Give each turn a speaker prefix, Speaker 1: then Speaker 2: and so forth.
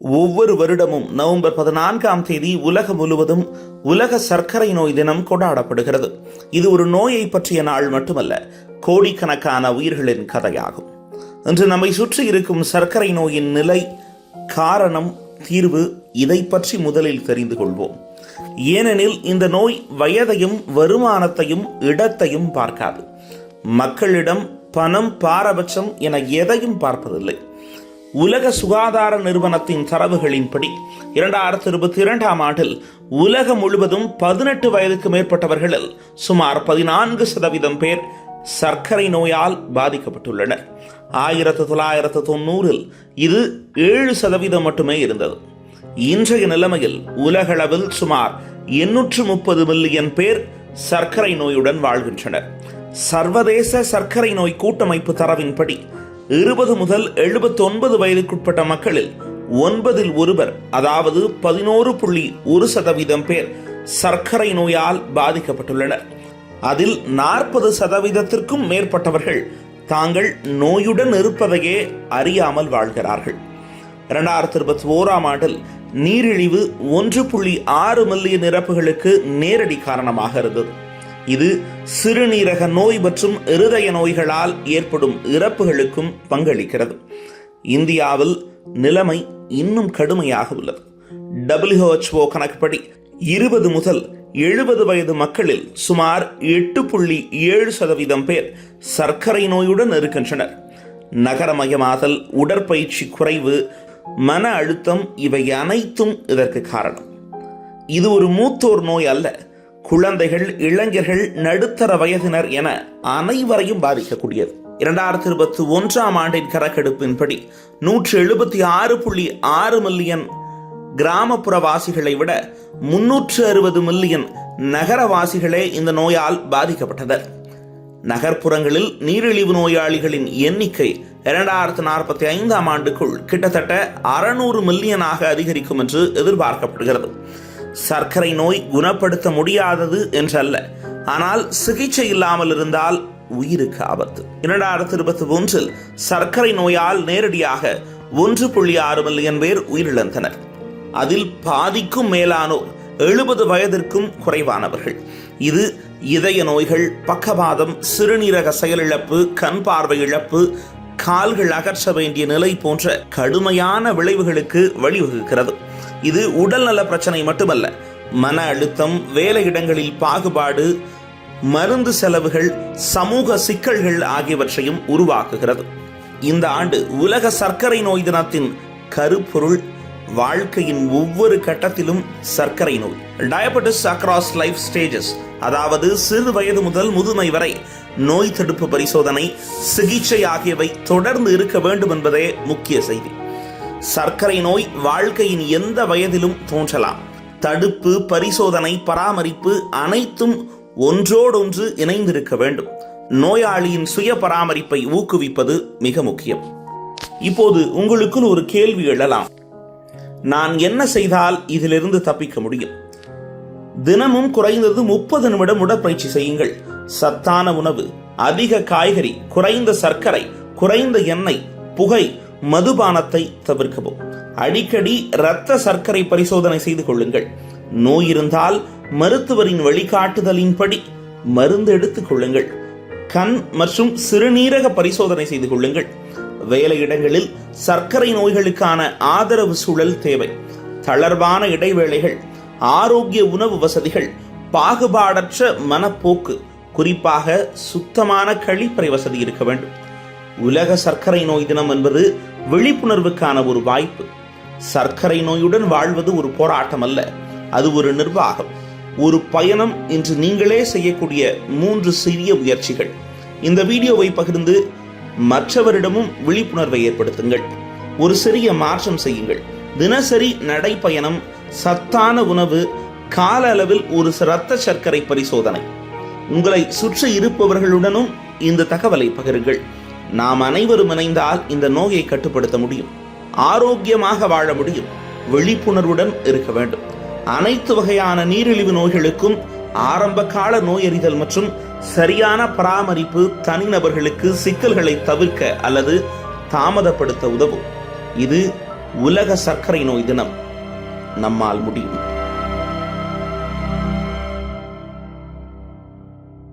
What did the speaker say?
Speaker 1: ஒவ்வொரு வருடமும் நவம்பர் பதினான்காம் தேதி உலகம் முழுவதும் உலக சர்க்கரை நோய் தினம் கொண்டாடப்படுகிறது. இது ஒரு நோயை பற்றிய நாள் மட்டுமல்ல கோடிக்கணக்கான உயிர்களின் கதையாகும். இன்று நம்மை சுற்றி இருக்கும் சர்க்கரை நோயின் நிலை காரணம் தீர்வு இதை பற்றி முதலில் தெரிந்து கொள்வோம். ஏனெனில் இந்த நோய் வயதையும் வருமானத்தையும் இடத்தையும் பார்க்காது. மக்களிடம் பணம் பாரபட்சம் என எதையும் பார்ப்பதில்லை. உலக சுகாதார நிறுவனத்தின் தரவுகளின்படி இரண்டாயிரத்தி இருபத்தி இரண்டாம் ஆண்டில் உலகம் முழுவதும் பதினெட்டு வயதுக்கு மேற்பட்டவர்களில் சுமார் பதினான்கு சதவீதம் பேர் சர்க்கரை நோயால் பாதிக்கப்பட்டுள்ளனர். ஆயிரத்து தொள்ளாயிரத்து தொண்ணூறில் இது ஏழு சதவீதம் மட்டுமே இருந்தது. இன்றைய நிலைமையில் உலகளவில் சுமார் எண்ணூற்று முப்பது மில்லியன் பேர் சர்க்கரை நோயுடன் வாழ்கின்றனர். சர்வதேச சர்க்கரை நோய் கூட்டமைப்பு தரவின்படி இருபது முதல் எழுபத்தொன்பது வயதுக்குட்பட்ட மக்களில் ஒன்பதில் ஒருவர் அதாவது பதினோரு புள்ளி ஒரு சதவீதம் பேர் சர்க்கரை நோயால் பாதிக்கப்பட்டுள்ளனர். அதில் நாற்பது சதவீதத்திற்கும் மேற்பட்டவர்கள் தாங்கள் நோயுடன் இருப்பதையே அறியாமல் வாழ்கிறார்கள். இரண்டாயிரத்தி இருபத்தி ஓராம் ஆண்டில் நீரிழிவு ஒன்று புள்ளி ஆறு மில்லியன் இறப்புகளுக்கு நேரடி காரணமாக இருந்தது. இது சிறுநீரக நோய் மற்றும் இருதய நோய்களால் ஏற்படும் இறப்புகளுக்கும் பங்களிக்கிறது. இந்தியாவில் நிலைமை இன்னும் கடுமையாக உள்ளது. டபிள்யூஹெச்ஓ கணக்குப்படி இருபது முதல் எழுபது வயது மக்களில் சுமார் எட்டு புள்ளி ஏழு சதவீதம் பேர் சர்க்கரை நோயுடன் இருக்கின்றனர். நகரமயமாதல் உடற்பயிற்சி குறைவு மன அழுத்தம் இவை அனைத்தும் இதற்கு காரணம். இது ஒரு மூத்தோர் நோய் அல்ல குழந்தைகள் இளைஞர்கள் நடுத்தர வயதினர் என அனைவரையும் பாதிக்கக்கூடியது. இரண்டாயிரத்தி இருபத்தி ஒன்றாம் ஆண்டின் கணக்கெடுப்பின்படி நூற்று எழுபத்தி ஆறு புள்ளி ஆறு மில்லியன் கிராமப்புற வாசிகளை விட முன்னூற்று அறுபது மில்லியன் நகரவாசிகளே இந்த நோயால் பாதிக்கப்பட்டனர். நகர்ப்புறங்களில் நீரிழிவு நோயாளிகளின் எண்ணிக்கை இரண்டாயிரத்து நாற்பத்தி ஐந்தாம் ஆண்டுக்குள் கிட்டத்தட்ட அறுநூறு மில்லியனாக அதிகரிக்கும் என்று எதிர்பார்க்கப்படுகிறது. சர்க்கரை நோய் குணப்படுத்த முடியாதது என்றல்ல. ஆனால் சிகிச்சை இல்லாமல் இருந்தால் உயிருக்கு ஆபத்து. இரண்டாயிரத்தி இருபத்தி மூன்றில் சர்க்கரை நோயால் நேரடியாக ஒன்று புள்ளி ஆறு மில்லியன் பேர் உயிரிழந்தனர். அதில் பாதிக்கும் மேலானோர் எழுபது வயதிற்கும் குறைவானவர்கள். இது இதய நோய்கள் பக்கவாதம் சிறுநீரக செயலிழப்பு கண் பார்வை இழப்பு கால்கள் அகற்ற வேண்டிய நிலை போன்ற கடுமையான விளைவுகளுக்கு வழிவகுக்கிறது. இது உடல்நல பிரச்சனை மட்டுமல்ல. மன அழுத்தம் வேலையிடங்களில் பாகுபாடு மருந்து செலவுகள் சமூக சிக்கல்கள் ஆகியவற்றையும் உருவாக்குகிறது. இந்த ஆண்டு உலக சர்க்கரை நோய் தினத்தின் கருப்பொருள் வாழ்க்கையின் ஒவ்வொரு கட்டத்திலும் சர்க்கரை நோய். டயபெட்டிஸ் அக்ராஸ் லைஃப் ஸ்டேஜஸ் அதாவது சிறு வயது முதல் முதுமை வரை நோய் தடுப்பு பரிசோதனை சிகிச்சை ஆகியவை தொடர்ந்து இருக்க வேண்டும் என்பதே முக்கிய செய்தி. சர்க்கரை நோய் வாழ்க்கையின் எந்த வயதிலும் தோன்றலாம். தடுப்பு பரிசோதனை பராமரிப்பு அனைத்தும் ஒன்றோடொன்று இணைந்திருக்க வேண்டும். நோயாளியின் சுய பராமரிப்பை ஊக்குவிப்பது மிக முக்கியம். இப்போது உங்களுக்குள் ஒரு கேள்வி எழலாம். நான் என்ன செய்தால் இதிலிருந்து தப்பிக்க முடியும்? தினமும் குறைந்தது முப்பது நிமிடம் உடற்பயிற்சி செய்யுங்கள். சத்தான உணவு அதிக காய்கறி குறைந்த சர்க்கரை குறைந்த எண்ணெய் புகை மதுபானத்தை தவிர்க்கவும். அடிக்கடி இரத்த சர்க்கரை பரிசோதனை செய்து கொள்ளுங்கள். நோய் இருந்தால் மருத்துவரின் வழிகாட்டுதலின்படி மருந்து எடுத்துக் கொள்ளுங்கள். கண் மற்றும் சிறுநீரக பரிசோதனை செய்து கொள்ளுங்கள். வேலை இடங்களில் சர்க்கரை நோய்களுக்கான ஆதரவு சூழல் தேவை. தளர்வான இடைவேளைகள் ஆரோக்கிய உணவு வசதிகள் பாகுபாடற்ற மனப்போக்கு குறிப்பாக சுத்தமான கழிப்பறை வசதி இருக்க வேண்டும். உலக சர்க்கரை நோய் தினம் என்பது விழிப்புணர்வுக்கான ஒரு வாய்ப்பு. சர்க்கரை நோயுடன் வாழ்வது ஒரு போராட்டம் அல்ல அது ஒரு நிர்வாகம். ஒரு பயணம் இன்று நீங்களே செய்யக்கூடிய மூன்று சிறிய முயற்சிகள். இந்த வீடியோவை பகிர்ந்து மற்றவரிடமும் விழிப்புணர்வை ஏற்படுத்துங்கள். ஒரு சிறிய மாற்றம் செய்யுங்கள். தினசரி நடைப்பயணம் சத்தான உணவு கால அளவில் ஒரு இரத்த சர்க்கரை பரிசோதனை. உங்களை சுற்றி இருப்பவர்களுடனும் இந்த தகவலை பகிருங்கள். நாம் அனைவரும் இணைந்தால் இந்த நோயை கட்டுப்படுத்த முடியும். ஆரோக்கியமாக வாழ முடியும். விழிப்புணர்வுடன் இருக்க வேண்டும். அனைத்து வகையான நீரிழிவு நோய்களுக்கும் ஆரம்ப கால நோயறிதல் மற்றும் சரியான பராமரிப்பு தனிநபர்களுக்கு சிக்கல்களை தவிர்க்க அல்லது தாமதப்படுத்த உதவும். இது உலக சர்க்கரை நோய் தினம். நம்மால் முடியும்.